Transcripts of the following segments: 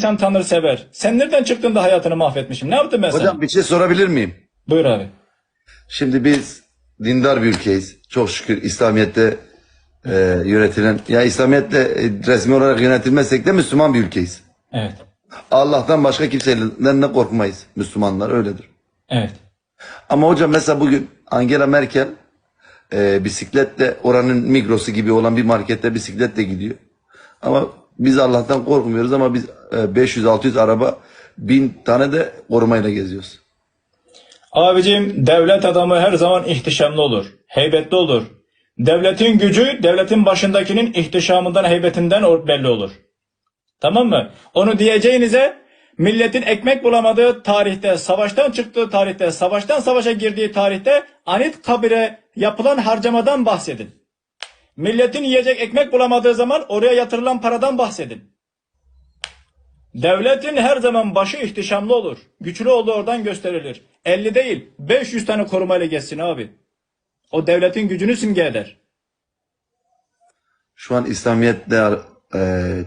insan tanır sever. Sen nereden çıktın da hayatını mahvetmişim? Ne yaptım ben sana? Hocam bir şey sorabilir miyim? Buyur abi. Şimdi biz dindar bir ülkeyiz. Çok şükür İslamiyet'te e, yönetilen, ya İslamiyet'te e, resmi olarak yönetilmezsek de Müslüman bir ülkeyiz. Evet. Allah'tan başka kimseden de korkmayız. Müslümanlar öyledir. Evet. Ama hocam mesela bugün Angela Merkel e, bisikletle oranın Migros'u gibi olan bir markette bisikletle gidiyor. Ama biz Allah'tan korkmuyoruz ama biz e, 500-600 araba bin tane de korumayla geziyoruz. Abicim devlet adamı her zaman ihtişamlı olur. Heybetli olur. Devletin gücü devletin başındakinin ihtişamından heybetinden belli olur. Tamam mı? Onu diyeceğinize milletin ekmek bulamadığı tarihte, savaştan çıktığı tarihte, savaştan savaşa girdiği tarihte Anit Kabir'e yapılan harcamadan bahsedin. Milletin yiyecek ekmek bulamadığı zaman oraya yatırılan paradan bahsedin. Devletin her zaman başı ihtişamlı olur. Güçlü olduğu oradan gösterilir. 50 değil 500 tane korumayla geçsin abi. O devletin gücünü simge eder. Şu an İslamiyet'le e,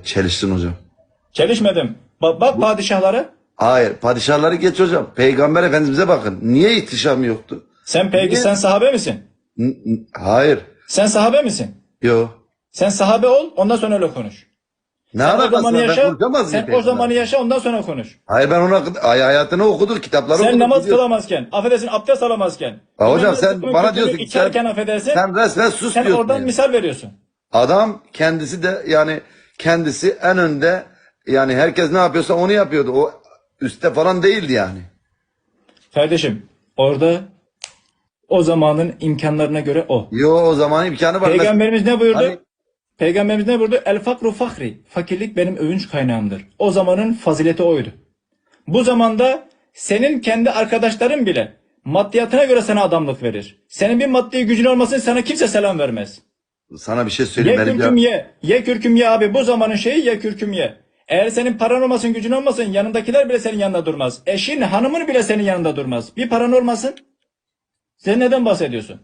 çeliştin hocam. Çelişmedim. Bak, bak padişahları. Hayır padişahları geç hocam. Peygamber Efendimiz'e bakın. Niye ihtişam yoktu? Sen peki sen sahabe misin? N- Hayır. Sen sahabe misin? Yo. Sen sahabe ol ondan sonra öyle konuş. Ne Sen o alakası zamanı var? Ben yaşa. konuşamaz Sen o peygamber? zamanı yaşa ondan sonra konuş. Hayır ben ona ay- hayatını okuduk, kitapları Sen okuduk. namaz biliyorsun. kılamazken, affedersin abdest alamazken. Ha hocam sen bana diyorsun ki içerken sen, affedersin. Sen, sen resmen sus diyorsun. oradan yani. misal veriyorsun. Adam kendisi de yani kendisi en önde yani herkes ne yapıyorsa onu yapıyordu. O üstte falan değildi yani. Kardeşim orada o zamanın imkanlarına göre o. Yo o zaman imkanı var. Peygamberimiz ne buyurdu? Hani- Peygamberimiz ne buyurdu? El fakru fahri. Fakirlik benim övünç kaynağımdır. O zamanın fazileti oydu. Bu zamanda senin kendi arkadaşların bile maddiyatına göre sana adamlık verir. Senin bir maddi gücün olmasın sana kimse selam vermez. Sana bir şey Ye söyleyeyim. Benim kürküm ya, ye. Ye kürküm ye abi. Bu zamanın şeyi ye kürküm ye. Eğer senin paran olmasın, gücün olmasın, yanındakiler bile senin yanında durmaz. Eşin, hanımın bile senin yanında durmaz. Bir paran olmasın. Sen neden bahsediyorsun?